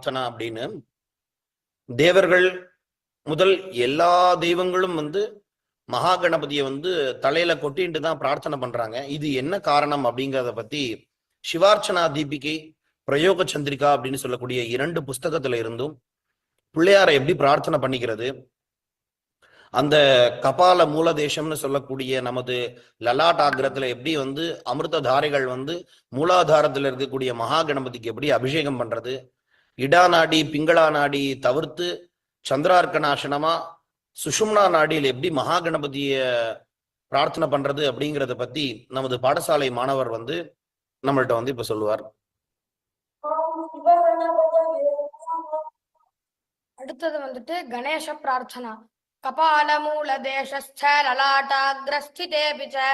பிரார்த்தனா அப்படின்னு தேவர்கள் முதல் எல்லா தெய்வங்களும் வந்து மகா கணபதியை வந்து தலையில கொட்டின்ட்டு தான் பிரார்த்தனை பண்றாங்க. இது என்ன காரணம் அப்படிங்கிறத பத்தி சிவார்ச்சனா தீபிகை பிரயோக சந்திரிகா அப்படின்னு சொல்லக்கூடிய இரண்டு புஸ்தகத்துல இருந்தும் பிள்ளையாரை எப்படி பிரார்த்தனை பண்ணிக்கிறது? அந்த கபால மூலதேசம்னு சொல்லக்கூடிய நமது லலாட்டாகிரத்துல எப்படி வந்து அமிர்த தாரைகள் வந்து மூலாதாரத்துல இருக்கக்கூடிய மகா கணபதிக்கு எப்படி அபிஷேகம் பண்றது? இடா நாடி பிங்களா நாடி தவிர்த்து சந்திரார்கனாசனமா சுஷும்னா நாடியில் எப்படி மகா கணபதிய பிரார்த்தனை பண்றது அப்படிங்கிறத பத்தி நமது பாடசாலை மாணவர் வந்து நம்மள்ட்ட வந்து இப்ப சொல்லுவார். அடுத்தது வந்துட்டு கணேச பிரார்த்தனா. கபாலமூல தேசஸ்த லலாட்டாகிரஸ்திதேபி ச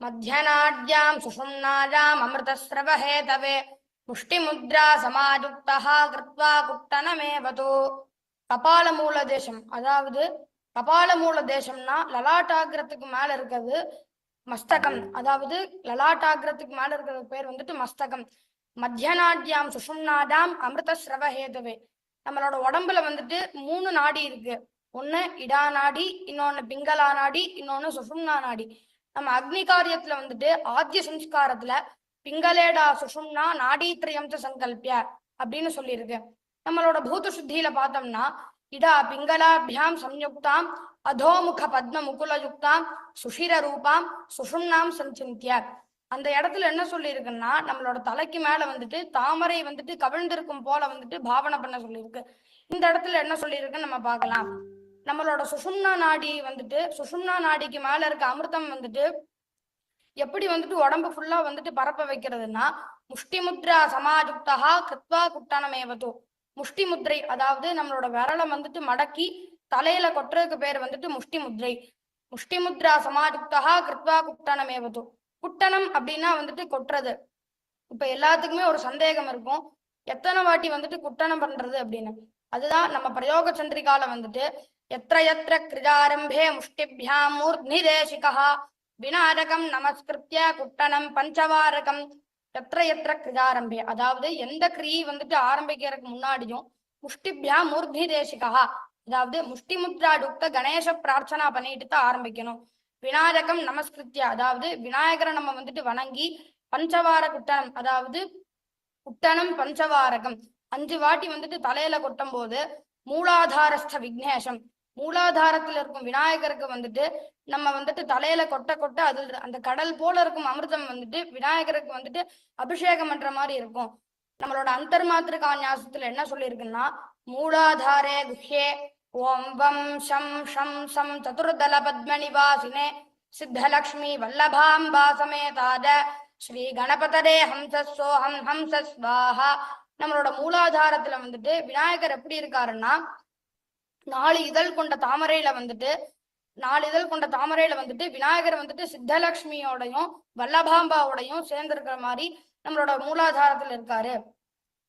மத்தியநாட்யாம் சுஷும்னாயாம் அமிர்தஸ்ரவஹேதவே. முஷ்டிமுத்ரா சமாயுக்தः கிருத்வா குட்டனமேவது கபாலமூல தேசம் அதாவது கபாலமூல தேசம்னா லலாட்டாகிரத்துக்கு மேல இருக்கிறது மஸ்தகம். அதாவது லலாட்டாகிரத்துக்கு மேல இருக்கிறது பேர் வந்துட்டு மஸ்தகம். மத்தியநாட்யாம் சுஷும்னாடாம் அமிர்தஸ்ரவஹேதவே. நம்மளோட உடம்புல வந்துட்டு மூணு நாடி இருக்கு. ஒன்னு இடா நாடி இன்னொன்னு பிங்களா நாடி இன்னொன்னு சுஷும்னா நாடி. நம்ம அக்னி காரியத்துல வந்துட்டு ஆத்திய சம்ஸ்காரத்துல பிங்களேடா சுஷும்னா நாடீத்ரயம் சங்கல்பிய அப்படின்னு சொல்லியிருக்கு. நம்மளோட பூத சுத்தியில பார்த்தோம்னா இடா பிங்களாபியாம் சம்யுக்தாம் அதோமுக பத்ம முகுலயுக்தாம் சுஷிர ரூபாம் சுஷும்னாம் சஞ்சிந்திய. அந்த இடத்துல என்ன சொல்லியிருக்குன்னா நம்மளோட தலைக்கு மேல வந்துட்டு தாமரை வந்துட்டு கவிழ்ந்திருக்கும் போல வந்துட்டு பாவனை பண்ண சொல்லியிருக்கு. இந்த இடத்துல என்ன சொல்லியிருக்குன்னு நம்ம பார்க்கலாம். நம்மளோட சுஷும்னா நாடி வந்துட்டு சுஷும்னா நாடிக்கு மேல இருக்க அமிர்தம் வந்துட்டு எப்படி வந்துட்டு உடம்பு ஃபுல்லா வந்துட்டு பரப்ப வைக்கிறதுனா முஷ்டிமுத்ரா சமாஜுக்தா கிருத்வா குட்டானமேவதோ. முஷ்டிமுத்ரை அதாவது நம்மளோட விரலம் வந்துட்டு மடக்கி தலையில கொட்டுறதுக்கு பேர் வந்துட்டு முஷ்டி முத்ரை. முஷ்டி முத்ரா சமாஜுக்தகா கிருத்வா குட்டனமேவதோ. குட்டனம் அப்படின்னா வந்துட்டு கொட்டுறது. இப்ப எல்லாத்துக்குமே ஒரு சந்தேகம் இருக்கும். எத்தனை வாட்டி வந்துட்டு குட்டணம் பண்றது அப்படின்னு. அதுதான் நம்ம பிரயோக சந்திரிகால வந்துட்டு எத்த எத்த கிருஜாரம்பே முஷ்டிபியாம் மூர்த்னி தேசிகா வினாரகம் நமஸ்கிருத்திய குட்டனம் பஞ்சவாரகம். எத்திர எத்திர கிரியாரம்பே. அதாவது எந்த கிரி வந்துட்டு ஆரம்பிக்கிறதுக்கு முன்னாடியும் முஷ்டிபியா மூர்த்தி தேசிகா அதாவது முஷ்டி முத்ரா டுக்த கணேச பிரார்த்தனா பண்ணிட்டு தான் ஆரம்பிக்கணும். விநாயகம் நமஸ்கிருத்யா. அதாவது விநாயகரை நம்ம வந்துட்டு வணங்கி பஞ்சவார குட்டனம் அதாவது குட்டனம் பஞ்சவாரகம். அஞ்சு வாட்டி வந்துட்டு தலையில கொட்டும் போது மூலாதாரஸ்த விக்னேஷம். மூலாதாரத்துல இருக்கும் விநாயகருக்கு வந்துட்டு நம்ம வந்துட்டு தலையில கொட்ட கொட்ட அது அந்த கடல் போல இருக்கும் அமிர்தம் வந்துட்டு விநாயகருக்கு வந்துட்டு அபிஷேகம் பண்ற மாதிரி இருக்கும். நம்மளோட அந்தர்மாத்திருக்கா ஞாசத்துல என்ன சொல்லியிருக்குன்னா மூலாதாரே குஹே ஓம் வம் ஷம் ஷம் சம் சதுர்தல பத்மநிவாசினே சித்தலக்ஷ்மி வல்லபாம்பா சமேதாத ஸ்ரீ கணபதரே ஹம்சஸ்ஸோஹம் ஹம்சஸ்வாஹா. நம்மளோட மூலாதாரத்துல வந்துட்டு விநாயகர் எப்படி இருக்காருன்னா நாலு இதழ் கொண்ட தாமரையில வந்துட்டு நாலு இதழ் கொண்ட தாமரையில வந்துட்டு விநாயகர் வந்துட்டு சித்தலட்சுமியோடையும் வல்லபாம்பாவோடையும் சேர்ந்திருக்கிற மாதிரி நம்மளோட மூலாதாரத்துல இருக்காரு.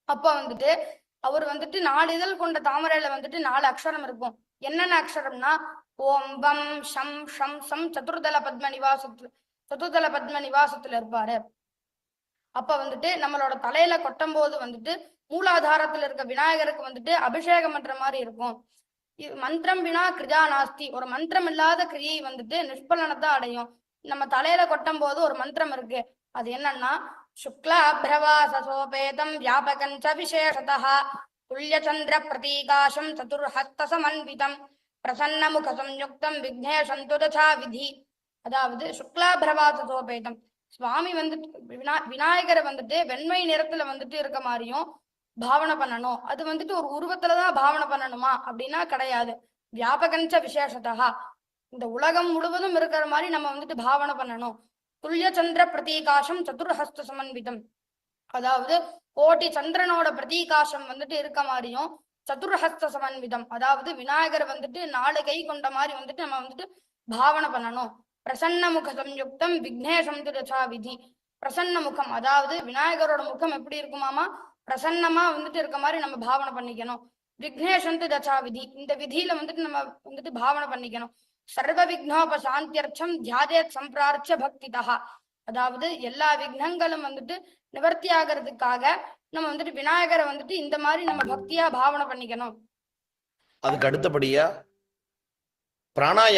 அப்ப வந்துட்டு அவர் வந்துட்டு நாலு இதழ் கொண்ட தாமரையில வந்துட்டு நாலு அக்ஷரம் இருக்கும். என்னென்ன அக்ஷரம்னா ஓம் பம் ஷம் ஷம் சம் சதுர்தல பத்ம நிவாசத்துல சதுர்தல பத்ம நிவாசத்துல இருப்பாரு. அப்ப வந்துட்டு நம்மளோட தலையில கொட்டும் போது வந்துட்டு மூலாதாரத்துல இருக்க விநாயகருக்கு வந்துட்டு அபிஷேகம் பண்ற மாதிரி இருக்கும். மந்திரம் வினா கிரியா நாஸ்தி. ஒரு மந்திரம் இல்லாத கிரியை வந்துட்டு நிஷ்பலனத்தை அடையும். நம்ம தலையில கொட்டும் போது ஒரு மந்திரம் இருக்கு. அது என்னன்னா சுக்லாபிரவாசோபேதம் வியாபகஞ்ச விசேஷதா துல்யச்சந்திர பிரதீகாசம் சதுர்ஹஸ்த சமன்விதம் பிரசன்ன முக சம்யுக்தம் விக்னேஷம் துதசா விதி. அதாவது சுக்லாபிரவாசோபேதம் சுவாமி வந்துட்டு வினா விநாயகரை வந்துட்டு வெண்மை நிறத்துல வந்துட்டு இருக்க மாதிரியும் பாவனை பண்ணணும். அது வந்துட்டு ஒரு உருவத்துலதான் பாவனை பண்ணணுமா? அப்படின்னா கிடையாது. வியாபகஞ்ச விசேஷத்தகா இந்த உலகம் முழுவதும் இருக்கிற மாதிரி நம்ம வந்துட்டு பாவனை பண்ணணும். துல்லிய சந்திர பிரதீகாசம் சதுர்ஹஸ்த சமன்விதம். அதாவது கோட்டி சந்திரனோட பிரதீகாசம் வந்துட்டு இருக்க மாதிரியும் சதுர்ஹஸ்த சமன்விதம். அதாவது விநாயகர் வந்துட்டு நாலு கை கொண்ட மாதிரி வந்துட்டு நம்ம வந்துட்டு பாவனை பண்ணணும். பிரசன்ன முக சம்யுக்தம் விக்னேஷம் திருச்சா விதி பிரசன்ன முகம் அதாவது விநாயகரோட முகம் எப்படி இருக்குமாமா? பிரசன்னமா வந்துட்டு இருக்க மாதிரி நம்ம பாவனை பண்ணிக்கணும். விக்னேஷந்து தசா விதி இந்த விதியில வந்துட்டு நம்ம வந்துட்டு பாவனை பண்ணிக்கணும். சர்வ விக்னோப சாந்தியர்ச்சம் தியாதே சம்பிரார்ச்ச பக்திதா. அதாவது எல்லா விக்னங்களும் வந்துட்டு நிவர்த்தி ஆகிறதுக்காக நம்ம வந்துட்டு விநாயகரை வந்துட்டு இந்த மாதிரி நம்ம பக்தியா பாவனை பண்ணிக்கணும். அதுக்கு அடுத்தபடியா பிராணாயாமம்